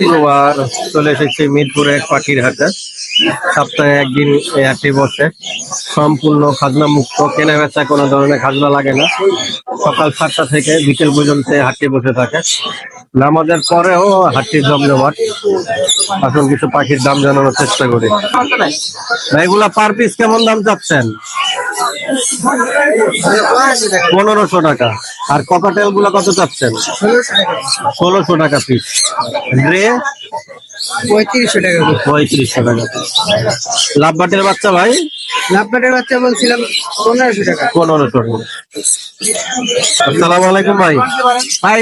শুক্রবার চলে এসেছি মিরপুরে এক পাখির হাটে সপ্তাহে একদিন এই হাটে বসে। সম্পূর্ণ খাজনা মুক্ত কেনা বেচা কোনো ধরনের খাজনা লাগে না। সকাল সাতটা থেকে বিকেল পর্যন্ত এই হাটটি বসে থাকে। নামাজের পরেও হাটটি জমজমাট। এখন কিছু পাখির দাম জানানোর চেষ্টা করি। এগুলা পার পিস কেমন দাম চাচ্ছেন? পনেরোশো টাকা। আর ককাটেলগুলা কত চাচ্ছেন? ষোলোশো টাকা পিস গ্রে পঁয়ত্রিশশো টাকা। পঁয়ত্রিশশো টাকা লাভবাটের বাচ্চা ভাই? লাভবাটের বাচ্চা বলছিলাম পনেরোশো টাকা। পনেরোশো আসসালামু আলাইকুম ভাই। ভাই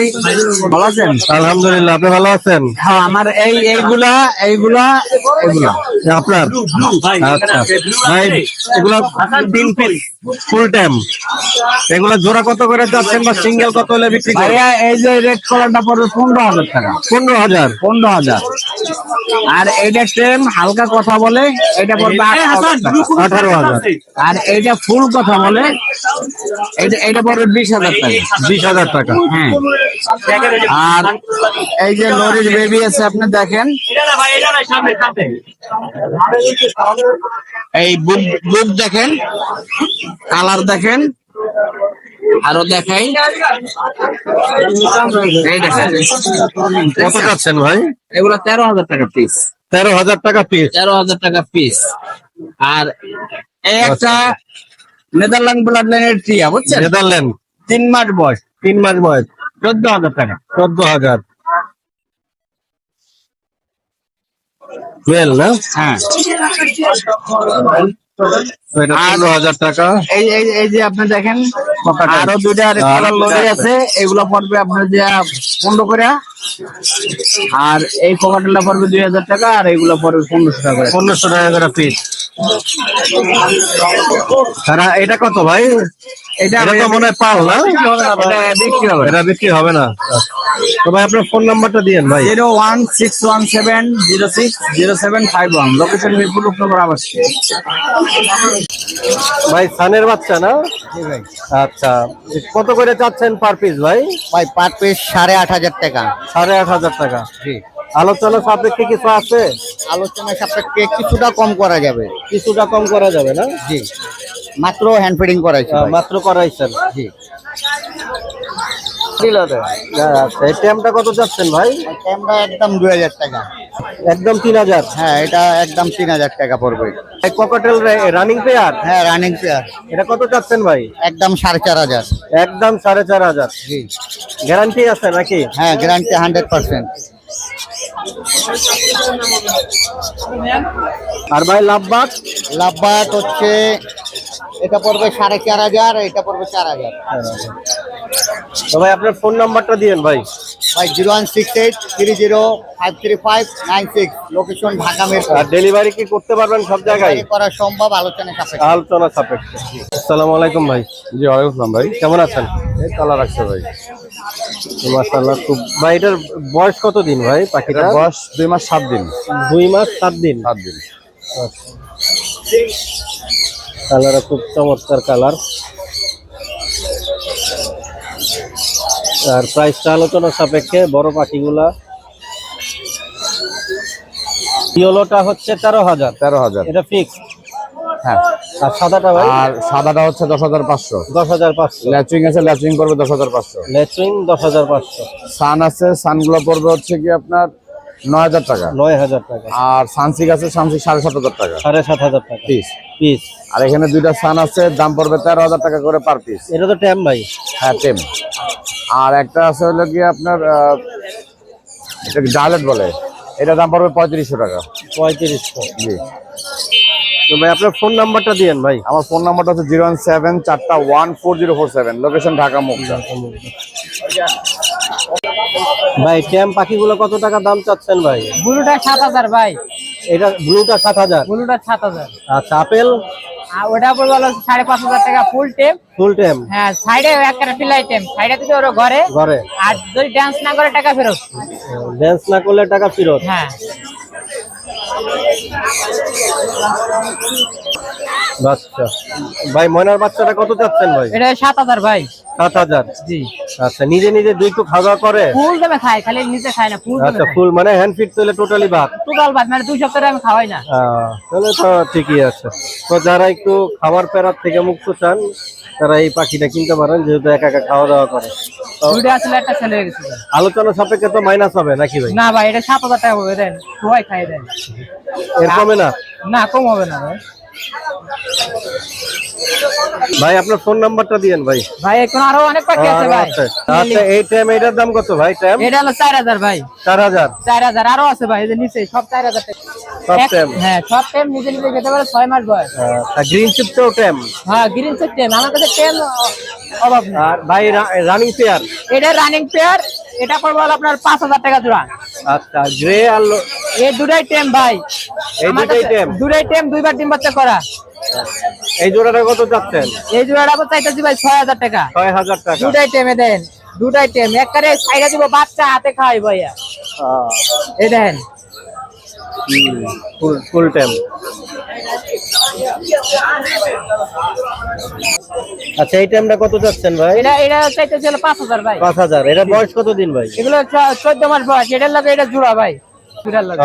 ভালো আছেন? আলহামদুলিল্লাহ আপনি ভালো আছেন? হ্যাঁ আমার এই এইগুলা এইগুলা এগুলা আপনার? আচ্ছা। ভাই এগুলো তিন পিস ফুল টাইম এগুলো জোড়া কত করে যাচ্ছেন বা সিঙ্গেল কত হলে বিক্রি ভাইয়া এই যে রেড কালারটা পড়বে পনেরো হাজার টাকা। পনেরো হাজার। পনেরো হাজার। আর এইটা সেম হালকা কথা বলে এটা পড়বে হাজার আঠারো হাজার। আর এইটা ফুল কথা বলে এটা এটা পড়বে বিশ হাজার টাকা। বিশ হাজার টাকা। হ্যাঁ। আর এই যে লরির বেবি আছে আপনি দেখেন। এই বুক বুক দেখেন কালার দেখেন। আরও দেখাই। এই দেখেন। কত যাচ্ছেন ভাই? এগুলো তেরো হাজার টাকা পিস তেরো হাজার টাকা পিস তেরো হাজার টাকা পিস আর একটা নেদারল্যান্ড ব্লাড লাইনের টিয়া বুঝছেন? নেদারল্যান্ড। তিন মাস বয়স। তিন মাস বয়স। চোদ্দ হাজার টাকা। চোদ্দ হাজার। মেল না? হ্যাঁ। পনেরো হাজার টাকা। এই এই যে আপনি দেখেন। আরও দুইটা আর লরি আছে এগুলো পড়বে আপনার যে পনেরো করে। আর এই কোকাটেলটা পড়বে দুই হাজার টাকা আর এগুলো পড়বে পনেরোশো টাকা পনেরোশো টাকা করে পিস তারা এটা কত ভাই? এটা তো মনে হয় পাল না? বিক্রি হবে এটা বিক্রি হবে না। তো ভাই আপনার ফোন নাম্বারটা দিয়েন ভাই। Zero one six one seven zero six zero seven five one. Location Mirpur উপনগর আবাসী ভাই সানের বাচ্চা না? আচ্ছা কত করে চাচ্ছেন পার পিস ভাই? ভাই পার পিস সাড়ে আট হাজার টাকা। সাড়ে আট হাজার টাকা। আলোচনা সাপেক্ষে কিছু আছে? আলোচনা সাপেক্ষে কিছুটা কম করা যাবে। কিছুটা কম করা যাবে না? জি। মাত্র হ্যান্ড ফিডিং করাইছি আহ, মাত্র করাইছেন? জি। আচ্ছা ট্যামটা কত চাচ্ছেন ভাই? একদম দুই হাজার টাকা। একদম তিন হাজার? হ্যাঁ এটা একদম তিন হাজার টাকা পড়বে। এই ককাটেল রানিং পেয়ার হ্যাঁ রানিং পেয়ার এটা কত চাচ্ছেন ভাই? একদম সাড়ে চার হাজার। একদম সাড়ে চার হাজার। জি। গ্যারান্টি আছে নাকি? হ্যাঁ গ্যারান্টি হান্ড্রেড পার্সেন্ট আর ভাই লাভবাগ লাভবাট হচ্ছে এটা পড়বে সাড়ে চার হাজার এটা পড়বে চার হাজার। তো ভাই আপনার ফোন নাম্বারটা দিয়েন ভাই। ভাই zero one six eight three zero five three five nine six location Dhaka Mirpur. আর ডেলিভারি কি করতে পারবেন সব জায়গায়? করা সম্ভব আলোচনা সাপেক্ষে। আলোচনা সাপেক্ষে। আসসালামু আলাইকুম ভাই। জি ওয়ালাইকুম ভাই। কেমন আছেন? এই কালার রাখছে ভাই। মাশাআল্লাহ খুব ভাই এটার বয়স কত দিন ভাই পাখিটা বয়স দুই মাস সাত দিন। দুই মাস সাত দিন। সাত দিন। কালার খুব চমৎকার কালার আর প্রাইসটা আলোচনা সাপেক্ষে বড় পাখিগুলা। ইয়েলোটা হচ্ছে তেরো হাজার। তেরো হাজার। এটা ফিক্স হ্যাঁ। আর সাদাটা ভাই? আর সাদাটা হচ্ছে দশ হাজার পাঁচশো। দশ হাজার পাঁচশো। আছে পড়বে দশ হাজার পাঁচশো। দশ হাজার পাঁচশো। সান আছে সানগুলো পড়বে হচ্ছে কি আপনার নয় হাজার টাকা। নয় হাজার টাকা। আর সানসিক আছে সানসিক সাড়ে সাত হাজার টাকা। সাড়ে সাত হাজার টাকা। পিস পিস আর এখানে দুইটা সান আছে দাম পড়বে তেরো হাজার টাকা করে পার পিস এটা তো ট্যাম ভাই। হ্যাঁ টেম। আর একটা আছে হলো কি আপনার এটাকে ডালেট বলে? এটা দাম পড়বে পঁয়ত্রিশশো টাকা। পঁয়ত্রিশশো। জি। তো ভাই আপনার ফোন নাম্বারটা দিয়েন ভাই। আমার ফোন নাম্বারটা হচ্ছে জিরো ওয়ান সেভেন চারটা one four zero four seven. Location Dhaka Mugda ভাই ট্যাম পাখিগুলো কত টাকা দাম চাচ্ছেন ভাই? ব্লুটা সাত হাজার ভাই। এটা ব্লুটা সাত হাজার? ব্লুটা সাত হাজার। আচ্ছা আপেল? ওটা পড়বে হলো সাড়ে পাঁচ হাজার টাকা ফুল টেম। ফুল টেম। হ্যাঁ সাইডে একটা ফিলাই টেম। সাইডে দিতে ওরা ঘরে ঘরে। আর যদি ডান্স না করে টাকা ফেরত। ড্যান্স না করলে টাকা ফেরত। হ্যাঁ। বাচ্চা। ভাই ময়নার বাচ্চাটা কত চাচ্ছেন ভাই? এটা সাত হাজার ভাই। সাত হাজার? জি। আচ্ছা নিজে নিজে দুই একটু খাওয়া দাওয়া করে? ফুল দামে খাই খালি নিচে খাই না ফুল আচ্ছা ফুল মানে হ্যান্ড ফিট তাহলে টোটালি বাদ টোটাল বাদ মানে দুই সপ্তাহে আমি খাওয়াই না। তাহলে তো ঠিকই আছে। তো যারা একটু খাবার প্যারার থেকে মুক্ত চান তারা এই পাখিটা কিনতে পারেন যেহেতু একা একা খাওয়া দাওয়া করে। তো দুইটা আসলে একটা ছেলে গেছে ভাই। আলোচনা সাপেক্ষে তো মাইনাস হবে নাকি ভাই? না ভাই এটা সাত হাজার টাকা হবে দেন। সবাই খাই দেন। এর কমে না? না কম হবে না ভাই। ভাই আপনার ফোন নাম্বারটা দিয়েন ভাই। ভাই এখন আরও অনেক পাখি আছে ভাই। আচ্ছা আচ্ছা এই টাইম এটার দাম কত ভাই টাইম এটা হলো চার হাজার ভাই। চার হাজার। চার হাজার আরও আছে ভাই এই যে নিচে সব চার হাজার টাকা। সব টেম হ্যাঁ সব টেম নিজে নিজে খেতে পারে ছয় মাস বয়স। গ্রিন চিপটাও টেম হ্যাঁ গ্রিন চেক টেম আমার কাছে টেম অভাব নেই। আর ভাই রানিং পেয়ার এটা রানিং পেয়ার এটা পড়বে আপনার পাঁচ হাজার টাকা জোড়া। আচ্ছা গ্রে আর এই দুটাই টেম ভাই। এই দুটাই টেম? দুটাই টেম দুইবার ডিম বাচ্চা করা। এই জোড়াটা কত চাচ্ছেন? এই জোড়াটা আপনার চাইতেছি ভাই ছয় হাজার টাকা। ছয় হাজার টাকা। দুটাই টেমে দেন দুটাই টেম। একবারে সাইডে দিব বাচ্চা হাতে খাওয়াই ভাইয়া। এই দেখেন ফুল ফুল টাইম আচ্ছা এই টাইমটা কত যাচ্ছেন ভাই? এটা এটা চাইতেছি হলো পাঁচ হাজার ভাই। পাঁচ হাজার। এটা বয়স কত দিন ভাই? এগুলো চ- চোদ্দ মাস বয়স। এটার লাগে এটা জোড়া ভাই।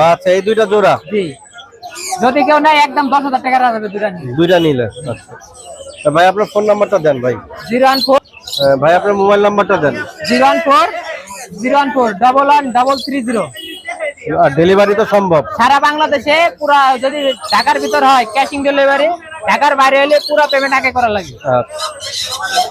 আচ্ছা এই দুইটা জোড়া? জি। যদি কেউ নেয় একদম দশ হাজার টাকা রাখবে দুটা নিয়ে দুইটা নিলে আচ্ছা। ভাই আপনার ফোন নাম্বারটা দেন ভাই। জিরো ওয়ান ফোর ভাই আপনার মোবাইল নাম্বারটা দেন। Zero one four zero one four double one double three zero. Delivery তো সম্ভব। সারা বাংলাদেশে পুরা যদি ঢাকার ভিতর হয় ক্যাশিং ডেলিভারি ঢাকার বাইরে হলে পুরো পেমেন্ট আগে করা লাগে। আচ্ছা।